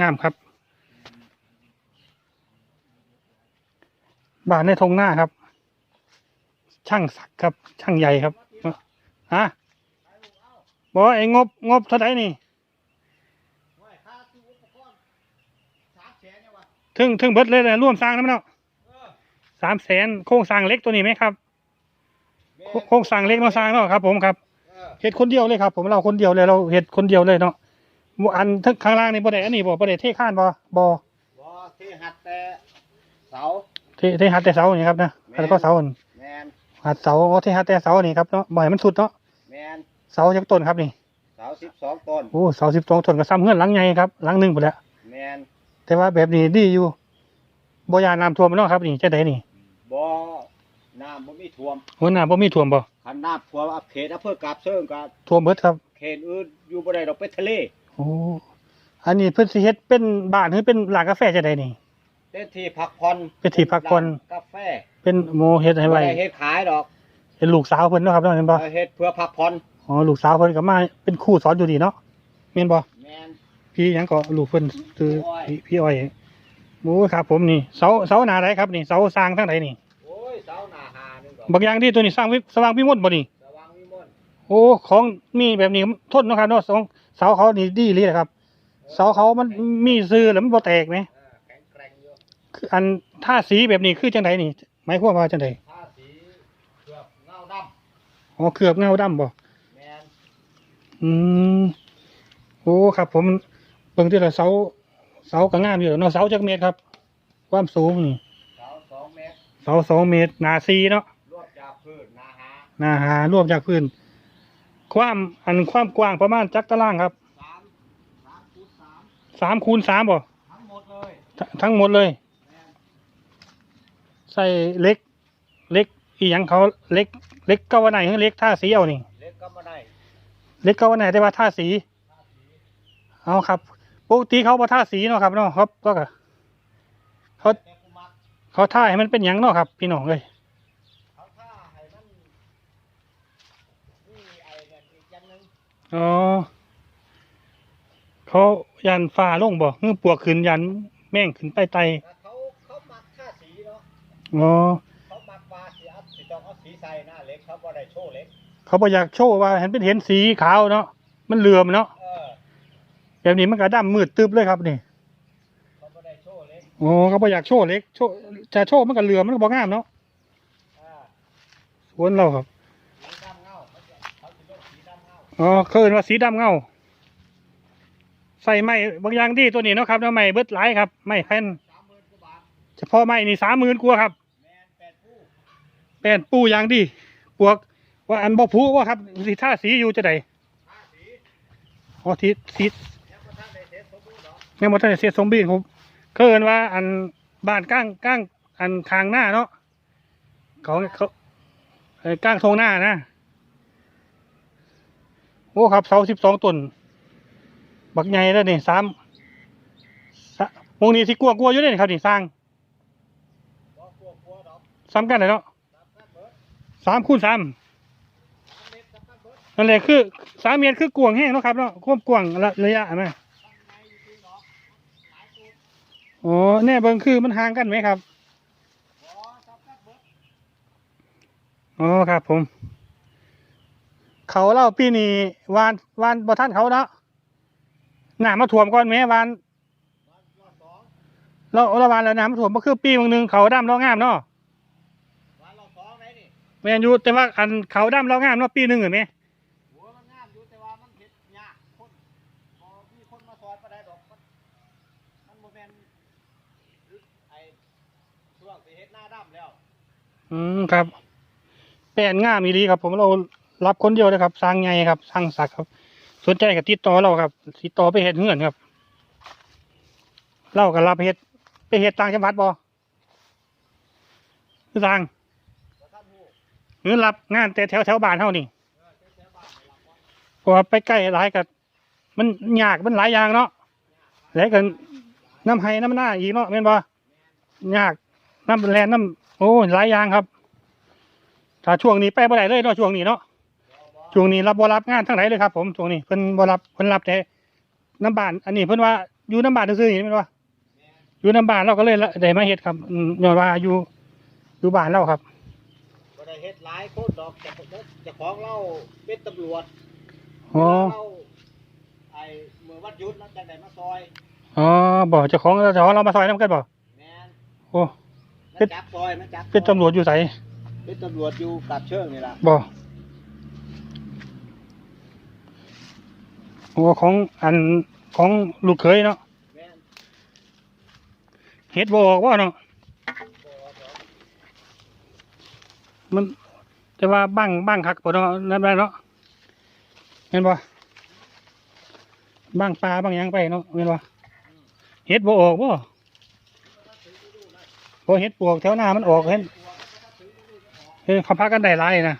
งามครับบ้านในทงหน้าครับ ช่างศักครับ ช่างใหญ่ครับฮะบอกไอ้งบงบเท่าไหร่นี่ถึงถึงเบิดเลยนะร่วมสร้างน้ำเนาะสามแสนโครงสร้างเล็กตัวนี้ไหมครับ โครงสร้างเล็กเนาะสร้างเนาะครับ ผมครับเห็ดคนเดียวเลยครับ ผมเราคนเดียวเลยเราเห็ดคนเดียวเลยเนาะ อันทั้งข้างล่างนี่บ่ได้อันนี้บ่บ่ได้เทข้านบ่บ่บ่ที่หัดแต่เสาเทเทหัดแต่เสานี่ครับนะแล้วก็เสาอันแมนหัดเสาอ๋อเทหัดแต่เสานี่ครับเนาะบ่ให้มันสุดเนาะแมนเสาจากต้นครับนี่เสาสิบสองต้นโอ้เสาสิบสองต้นก็ซ้ำเฮือนหลังใหญ่ครับหลังหนึงหมดแล้วแมนแต่ว่าแบบนี้ดีอยู่บ่ยานน้ำท่วมเนาะครับนี่จะได้นี่บ่น้ำบ่มีท่วมหัวหน้าบ่มีท่วมบ่คันน้ำท่วมอับเขตอำเภอกาบเชิงกับท่วมเบิดครับ เขตอื่นอยู่บ่ได้ดอกไปทะเล โอ้อันนี้เพิ่นสิเฮ็ดเป็นบ้านหรือเป็นร้านกาแฟจะได้นี่ เป็นที่พักผ่อนเป็นที่พักผ่อนกาแฟเป็นโมเฮ็ดให้บ่ไว้ได้เฮ็ดขายดอกเป็นลูกสาวเพิ่นเนาะครับเนาะเห็นบ่เอาเฮ็ดเพื่อพักผ่อนอ๋อลูกสาวเพิ่นก็มาเป็นครูสอนอยู่นี่เนาะแม่นบ่แมนพี่หยังก็ลูกเพิ่นคือพี่พี่อ้อยพี่อ้อยโอ้ครับ ผมนี่เสาเสาหน้าไหนครับนี่เสาสร้างทางไหนนี่โอ้ยเสาหน้าหานึงดอกบางอย่างที่ตัวนี้สร้างวิสว่างวิมลบ่นี่ สว่างวิมลโอ้ของมีแบบนี้ทนเนาะครับเนาะสอง เสาเขานี่ดีเลยนะครับ เสาเขามันมีซื่อแล้วมันบ่แตกไหมเออแข็งแกร่งอยู่คืออันท่าสีแบบนี้คือจังไดนี่หมายความว่าจังไดทาสีเกือบเงาดำอ๋อเคลือบเงาดำบ่แมนอืมโอ้ครับ ผมเบิ่งที่ละเสาเสาก็งามอยู่เนาะเสาจักเมตรครับ ความสูงนี่เสาสองเมตรเสาสองเมตรหนาซีเนาะรวบจากพื้นนาหาหนาหารวมจากพื้น ความอันความกว้างประมาณจักตารางครับสามสามคูณสามสามคูณสามบ่ทั้งหมดเลยททั้งหมดเลย แมนใส่เหล็กเหล็กอีหยังเขาเหล็กเหล็กเก้าวันไหนเหล็กท่าสีเอานี่เล็กก็มาได้เหล็กเก้าวันไหนแต่ว่าท่าสีเอาครับปกติเขาบ่ท่าสีเนาะครับเนาะครับก็ก็เขาแต่กูมักเขาท่าให้มันเป็นหยังเนาะครับ พี่น้องเลย เขาท่าให้มันนี่ไอ้เนี่ย อีกอย่างหนึงอ๋อเขายันฟ้าลงบ่เงือปวกขึ้นยันแม่งขึ้นไปไตแต่เขาเขามักท่าสีเนาะอ๋อเขามักว่าสีอัพสีต้องเอาสีใส่หน้าเล็กเขาบ่ได้โชว์เล็กเขาบ่อยากโชว์ว่าเห็นเป็นเห็นสีขาวเนาะมันเหลื่อมเนาะเออแบบนี้มันก็ดำมืดตึบเลยครับนี่เขาบ่ได้โชว์เล็กอ๋อเขาบ่อยากโชว์เล็กโชว์จะโชว์มันก็เหลื่อมมันก็บ่งามเนาะอ่าสวนเราครับ อ๋อเขาเอิ้นว่าสีดำเงา ใส่ไม้บางอย่างดีตัวนี้เนาะครับเนาะไม้เบิดหลายครับไม้แผ่นเฉพาะไม้นี่สามหมื่นกว่าครับแปดผู้แป้นปูอย่างดีปวกว่าอันบ่ผูว่าครับสีท่าสีอยู่จะไดท่าสีอ๋อทีสียังบ่ทันได้เสร็จสมบูรณ์หรอกแม่มดท่านเสียสมบีผมเขาเอินว่าอันบ้านก้างก้างอันคางหน้าเนาะเขาเขาก้างทงหน้านะ โอ้ครับเสาสิบสองต้น บักใหญ่แล้วนี่สามวงนี้ที่กลัวกลัวอยู่เลยนี่ครับนี่สร้างบ่กลัวกลัวดอกซ้ำกันเลยเนาะสามคูณสามนั่นแหละคือสามเมตรคือกวงแห้งเนาะครับเนาะควบกวงระระยะไหมอ๋อแน่เบิ่งคือมันห่างกันไหมครับอ๋อครับผม เขาเล่าปีนี้วานวานบ่ท่านเขาเนาะน้ำมาถ่วมก่อนแหม่วานวันรอบสองเราเราวานแล้วน้ำมาถ่วมก็คือปีบางหนึงเขาดำเรางามเนาะวันรอบสองไหนนี่แม่นอยู่แต่ว่าอันเขาดำเรางามเนาะปีหนึงเห็นไหมหัวมันงามอยู่แต่ว่ามันเฮ็ดยากคนบ่มีคนมาสอนบ่ได้ดอกมันมันบ่แม่นไอ้ช่วงสิเฮ็ดหน้าดำแล้วอืมครับ แป้นงามอีดีครับ ผมเรา รับคนเดียวเลยครับ สร้างไงครับ สร้างศักดิ์ครับ สนใจกับติดต่อเราครับติดต่อไปเฮ็ดเหือนครับ เราก็รับเฮ็ดไปเฮ็ดต่างจังหวัดบ่คือทางหรือรับงานแต่แถวแถวบ้านเฮานี่านนี่ล่ะว่าเพราะว่าไปใกล้หลายกับมันยากมันหลายอย่างเนาะแล้วกันน้ำไห้น้ำหน้าอีกเนาะแม่นบ่ยากน้ำแลนน้ำโอ้หลายอย่างครับถ้าช่วงนี้ไปบ่ได้เลยเนาะช่วงนี้เนาะ ช่วงนี้รับบ่รับงานทั้งไหนเลยครับ ผมช่วงนี้เพิ่นบ่รับเพิ่นรับแต่น้ำบ้านอันนี้เพิ่นว่าอยู่น้ำบานซื่อๆนี่แม่นบ่อยู่น้ำบานเราก็เลยละได้มาเฮ็ดครับอืมย้อนว่าอยู่อยู่บ้านเราครับ บ่ได้เฮ็ดหลายคนดอกเจะจะของเราเป็นตำรวจอ๋อเราไอ้เมื่อวันหยุดเราจังได๋มาซอยอ๋อบ่เจ้าของเจ้าของเรามาซอยน้ำกันบ่แม่นโอ้ มาเป็น จับซอยมาจับเป็นตำรวจอยู่ไสเป็นตำรวจอยู่กับเชิงนี่ล่ะบ่ โอ้ของอันของลูกเขยเนาะเฮ็ดบออกว่าเนาะมันแต่ว่าบ้างบ้างคักบ่เนาะนั่นแหละเนาะเห็นบ่บ้างปลาบ้างยังไปเนาะเห็นบ่เฮ็ดบออกบ่บ่เฮ็ดปวกแถวหน้ามันออกเห็นเฮ้ยเขาพากันได้หลายนะ